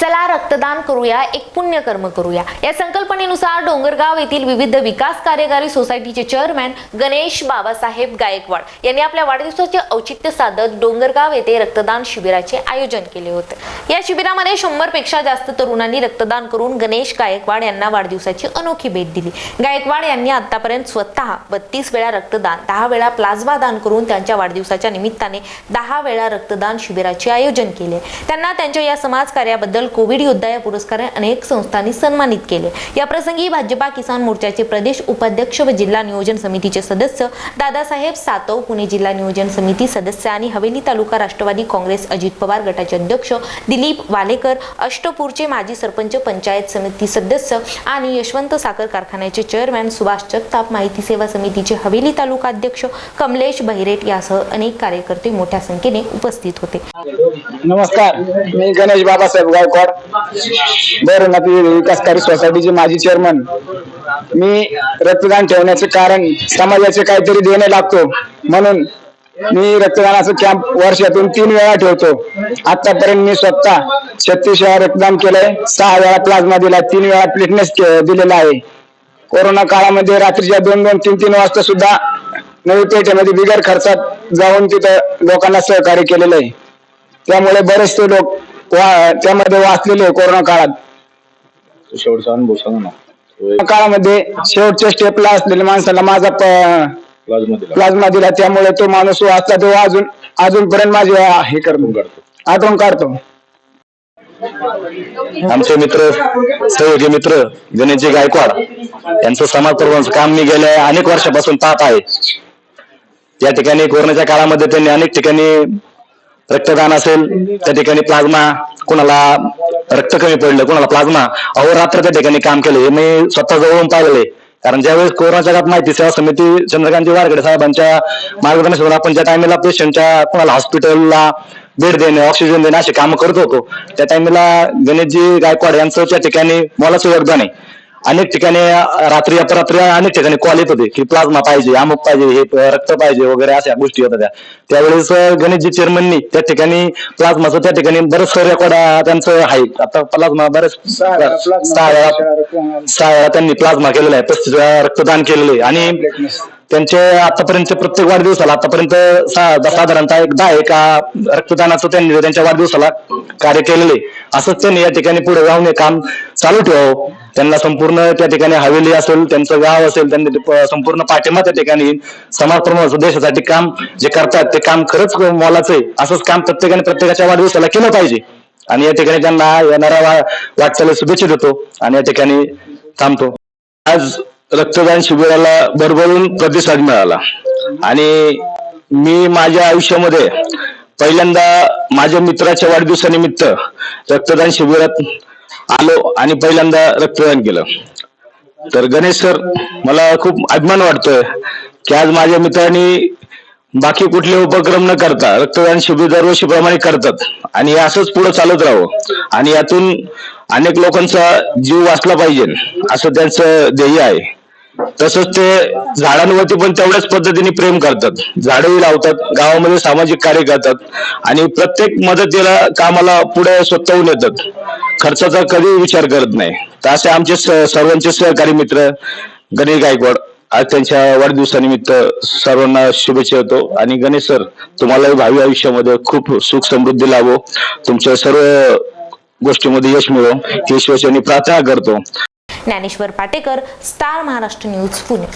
चला रक्तदान करूया एक पुण्यकर्म करूया. या संकल्पनेनुसार डोंगरगाव येथील विविध विकास कार्यकारी सोसायटीचे चेअरमॅन गणेश बाबासाहेब गायकवाड यांनी आपल्या वाढदिवसाचे औचित्य साधत डोंगरगाव येथे रक्तदान शिबिराचे आयोजन केले होते. या शिबिरामध्ये शंभरपेक्षा जास्त तरुणांनी रक्तदान करून गणेश गायकवाड यांना वाढदिवसाची अनोखी भेट दिली. गायकवाड यांनी आतापर्यंत स्वतः बत्तीस वेळा रक्तदान दहा वेळा प्लाझ्मा दान करून त्यांच्या वाढदिवसाच्या निमित्ताने दहा वेळा रक्तदान शिबिराचे आयोजन केले. त्यांना त्यांच्या या समाज कार्याबद्दल कोविड योद्धा या पुरस्काराने अनेक संस्थांनी सन्मानित केले. याप्रसंगी भाजपा किसान मोर्चाचे प्रदेश उपाध्यक्ष व जिल्हा नियोजन समितीचे सदस्य दादासाहेब सातव पुणे जिल्हा नियोजन समिती सदस्य आणि हवेली तालुका राष्ट्रवादी काँग्रेस अजित पवार गटाचे अध्यक्ष दिलीप वालेकर अष्टपूरचे माजी सरपंच पंचायत समिती सदस्य आणि यशवंत साखर कारखान्याचे चेअरमॅन सुभाष जगताप माहिती सेवा समितीचे हवेली तालुका अध्यक्ष कमलेश बहिरेट यासह अनेक कार्यकर्ते मोठ्या संख्येने उपस्थित होते. नमस्कार. मी गणेश बाबासाहेब गायकवाड भैरवनाथ विकासकारी सोसायटीचे माजी चेअरमन मी रक्तदान ठेवण्याचे कारण समाजाचे काहीतरी देणे लागतो. म्हणून मी रक्तदानाचं कॅम्प वर्षातून तीन वेळा ठेवतो. आतापर्यंत मी स्वतः छत्तीस वेळा रक्तदान केलंय सहा वेळा प्लाझ्मा दिला तीन वेळा प्लेटनेस दिलेला आहे. कोरोना काळामध्ये रात्रीच्या दोन दोन तीन तीन वाजता सुद्धा नवी पेठेमध्ये बिगर खर्चात जाऊन तिथं लोकांना सहकार्य केलेलं आहे. त्यामुळे बरेचसे लोक वा त्यामध्ये वाचलेले कोरोना काळात. शेवटचा अनुभव सांगा ना? काळामध्ये शेवटच्या स्टेपला असलेल्या माणसाला माझा प्लाझ्मा दिला. प्लाझ्मा दिला. त्यामुळे तो माणूस वाचला. तो अजून अजूनपर्यंत माझे हे करतो आठवण काढतो. आमचे मित्र सहयोगी मित्र गणेशजी गायकवाड यांचं समाज प्रबोधनाचं काम मी गेल्या अनेक वर्षापासून पाहत आहे. या ठिकाणी कोरोनाच्या काळामध्ये त्यांनी अनेक ठिकाणी रक्तदान असेल त्या ठिकाणी प्लाझ्मा कोणाला रक्त कमी पडलं कोणाला प्लाझ्मा. अहोरात्र त्या ठिकाणी काम केलं हे मी स्वतः जवळून पाहिलेले कारण ज्यावेळेस कोरोनाच्या काळात माहिती सेवा समिती चंद्रकांतजी वारगडे साहेबांच्या मार्गदर्शनातून आपण ज्या टायमिंगला पेशंटच्या कोणाला हॉस्पिटलला बेड देणे ऑक्सिजन देणे असे कामं करत होतो त्या टायमिंगला गणेशजी गायकवाड यांचं त्या ठिकाणी मोलाचं योगदान आहे. अनेक ठिकाणी रात्री अपरात्री अनेक ठिकाणी कॉल येत होते की प्लाझ्मा पाहिजे अमुक पाहिजे हे रक्त पाहिजे वगैरे अशा गोष्टी होत्या. त्या त्यावेळेस गणेशजी चेअरमननी त्या ठिकाणी प्लाझ्माचं त्या ठिकाणी बरेच रेकॉर्ड त्यांचं आहे. आता प्लाझ्मा बरेच सहा वेळा त्यांनी प्लाझ्मा केलेला आहे पस्तीस वेळा रक्तदान केलेलं आहे. आणि त्यांचे आतापर्यंत प्रत्येक वाढदिवसाला आतापर्यंत सा- साधारणतः एक दहा एका रक्तदानाचं त्यांनी त्यांच्या वाढदिवसाला कार्य केलेले. असंच त्यांनी या ठिकाणी पुढे जाऊन हे काम चालू ठेवावं. त्यांना संपूर्ण त्या ठिकाणी हवेली असेल त्यांचं गाव असेल त्यांनी संपूर्ण पाठिंबा त्या ठिकाणी समाज प्रमुख देशासाठी काम जे करतात ते काम खरंच मोलाचं आहे. असंच काम प्रत्येकाने प्रत्येकाच्या वाढदिवसाला केलं पाहिजे. आणि या ठिकाणी त्यांना येणाऱ्या वा- वाटचाली शुभेच्छा देतो आणि या ठिकाणी थांबतो. आज रक्तदान शिबिराला भरभरून प्रतिसाद मिळाला. आणि मी माझ्या आयुष्यामध्ये पहिल्यांदा माझ्या मित्राच्या वाढदिवसानिमित्त रक्तदान शिबिरात आलो आणि पहिल्यांदा रक्तदान केलं. तर गणेश सर मला खूप अभिमान वाटतोय की आज माझ्या मित्रांनी बाकी कुठले उपक्रम न करता रक्तदान शिबिर दरवर्षीप्रमाणे करतात आणि हे असंच पुढे चालत राहावं आणि यातून अनेक लोकांचा जीव वाचला पाहिजे असं त्यांचं ध्येय आहे. तसंच ते झाडांवरती पण तेवढ्याच पद्धतीने प्रेम करतात. झाडंही लावतात गावामध्ये सामाजिक कार्य करतात आणि प्रत्येक मदतीला कामाला पुढे स्वतःहून येतात. खर्चाचा कधी विचार करत नाही. तर असे आमचे सर्वांचे सहकारी मित्र गणेश गायकवाड आज त्यांच्या वाढदिवसानिमित्त सर्वांना शुभेच्छा देतो. आणि गणेश सर तुम्हाला भावी आयुष्यामध्ये खूप सुख समृद्धी लाभो. तुमच्या सर्व गोष्टीमध्ये यश मिळो. ही ईश्वरचरणी प्रार्थना करतो. Dnyaneshwar Patekar star Maharashtra news Pune.